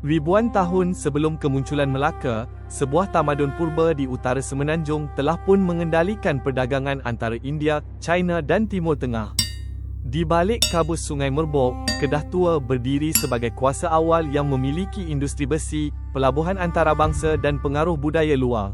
Ribuan tahun sebelum kemunculan Melaka, sebuah tamadun purba di utara Semenanjung telah pun mengendalikan perdagangan antara India, China dan Timur Tengah. Di balik kabus Sungai Merbok, Kedah Tua berdiri sebagai kuasa awal yang memiliki industri besi, pelabuhan antarabangsa dan pengaruh budaya luar.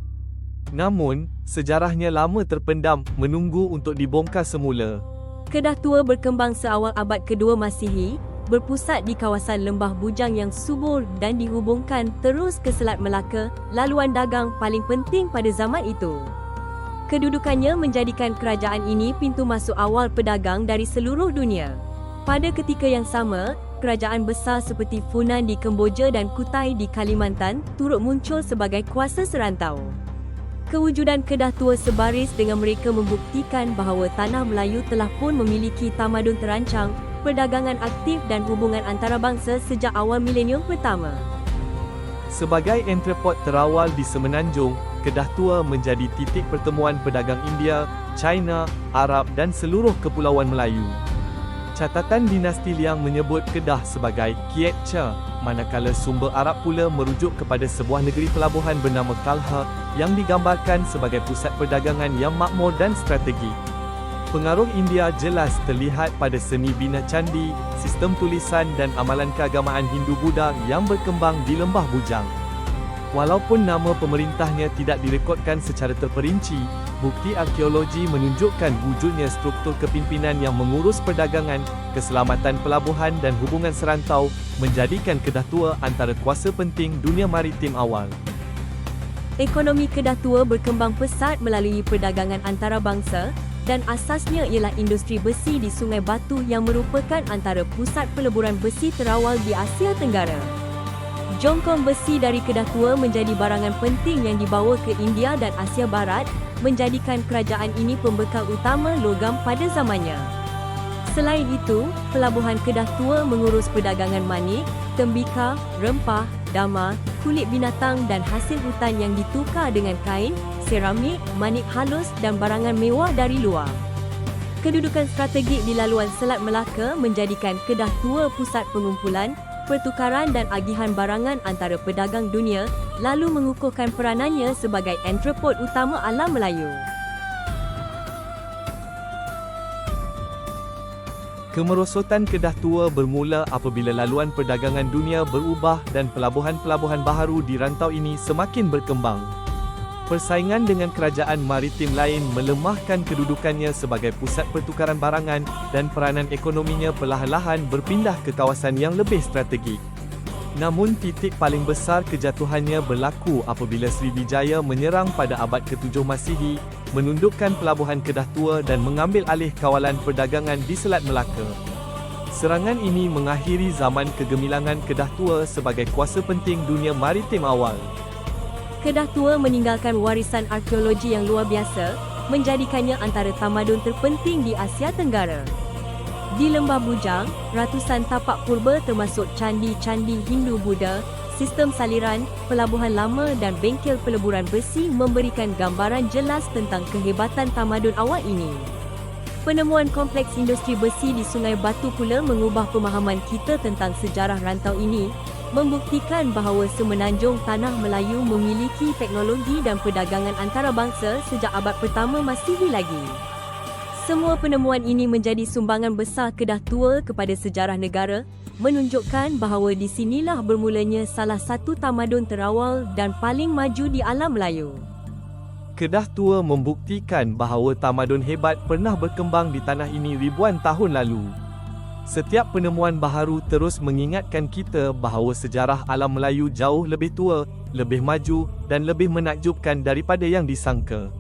Namun, sejarahnya lama terpendam, menunggu untuk dibongkar semula. Kedah Tua berkembang seawal abad kedua Masihi, berpusat di kawasan Lembah Bujang yang subur dan dihubungkan terus ke Selat Melaka, laluan dagang paling penting pada zaman itu. Kedudukannya menjadikan kerajaan ini pintu masuk awal pedagang dari seluruh dunia. Pada ketika yang sama, kerajaan besar seperti Funan di Kemboja dan Kutai di Kalimantan turut muncul sebagai kuasa serantau. Kewujudan Kedah Tua sebaris dengan mereka membuktikan bahawa tanah Melayu telah pun memiliki tamadun terancang, perdagangan aktif dan hubungan antarabangsa sejak awal milenium pertama. Sebagai entrepot terawal di Semenanjung, Kedah Tua menjadi titik pertemuan pedagang India, China, Arab dan seluruh kepulauan Melayu. Catatan dinasti Liang menyebut Kedah sebagai Kiet Cha, manakala sumber Arab pula merujuk kepada sebuah negeri pelabuhan bernama Kalha yang digambarkan sebagai pusat perdagangan yang makmur dan strategi. Pengaruh India jelas terlihat pada seni bina candi, sistem tulisan dan amalan keagamaan Hindu-Buddha yang berkembang di Lembah Bujang. Walaupun nama pemerintahnya tidak direkodkan secara terperinci, bukti arkeologi menunjukkan wujudnya struktur kepimpinan yang mengurus perdagangan, keselamatan pelabuhan dan hubungan serantau, menjadikan Kedah Tua antara kuasa penting dunia maritim awal. Ekonomi Kedah Tua berkembang pesat melalui perdagangan antarabangsa dan asasnya ialah industri besi di Sungai Batu yang merupakan antara pusat peleburan besi terawal di Asia Tenggara. Jongkong besi dari Kedah Tua menjadi barangan penting yang dibawa ke India dan Asia Barat, menjadikan kerajaan ini pembekal utama logam pada zamannya. Selain itu, pelabuhan Kedah Tua mengurus perdagangan manik, tembika, rempah, dama, kulit binatang dan hasil hutan yang ditukar dengan kain, seramik, manik halus dan barangan mewah dari luar. Kedudukan strategik di laluan Selat Melaka menjadikan Kedah Tua pusat pengumpulan, pertukaran dan agihan barangan antara pedagang dunia, lalu mengukuhkan peranannya sebagai entrepot utama alam Melayu. Kemerosotan Kedah Tua bermula apabila laluan perdagangan dunia berubah dan pelabuhan-pelabuhan baharu di rantau ini semakin berkembang. Persaingan dengan kerajaan maritim lain melemahkan kedudukannya sebagai pusat pertukaran barangan dan peranan ekonominya perlahan-lahan berpindah ke kawasan yang lebih strategik. Namun titik paling besar kejatuhannya berlaku apabila Sriwijaya menyerang pada abad ke-7 Masihi, menundukkan pelabuhan Kedah Tua dan mengambil alih kawalan perdagangan di Selat Melaka. Serangan ini mengakhiri zaman kegemilangan Kedah Tua sebagai kuasa penting dunia maritim awal. Kedah Tua meninggalkan warisan arkeologi yang luar biasa, menjadikannya antara tamadun terpenting di Asia Tenggara. Di Lembah Bujang, ratusan tapak purba termasuk candi-candi Hindu-Buddha, sistem saliran, pelabuhan lama dan bengkel peleburan besi memberikan gambaran jelas tentang kehebatan tamadun awal ini. Penemuan kompleks industri besi di Sungai Batu pula mengubah pemahaman kita tentang sejarah rantau ini, membuktikan bahawa semenanjung tanah Melayu memiliki teknologi dan perdagangan antarabangsa sejak abad pertama Masihi lagi. Semua penemuan ini menjadi sumbangan besar Kedah Tua kepada sejarah negara, menunjukkan bahawa di sinilah bermulanya salah satu tamadun terawal dan paling maju di alam Melayu. Kedah Tua membuktikan bahawa tamadun hebat pernah berkembang di tanah ini ribuan tahun lalu. Setiap penemuan baharu terus mengingatkan kita bahawa sejarah alam Melayu jauh lebih tua, lebih maju dan lebih menakjubkan daripada yang disangka.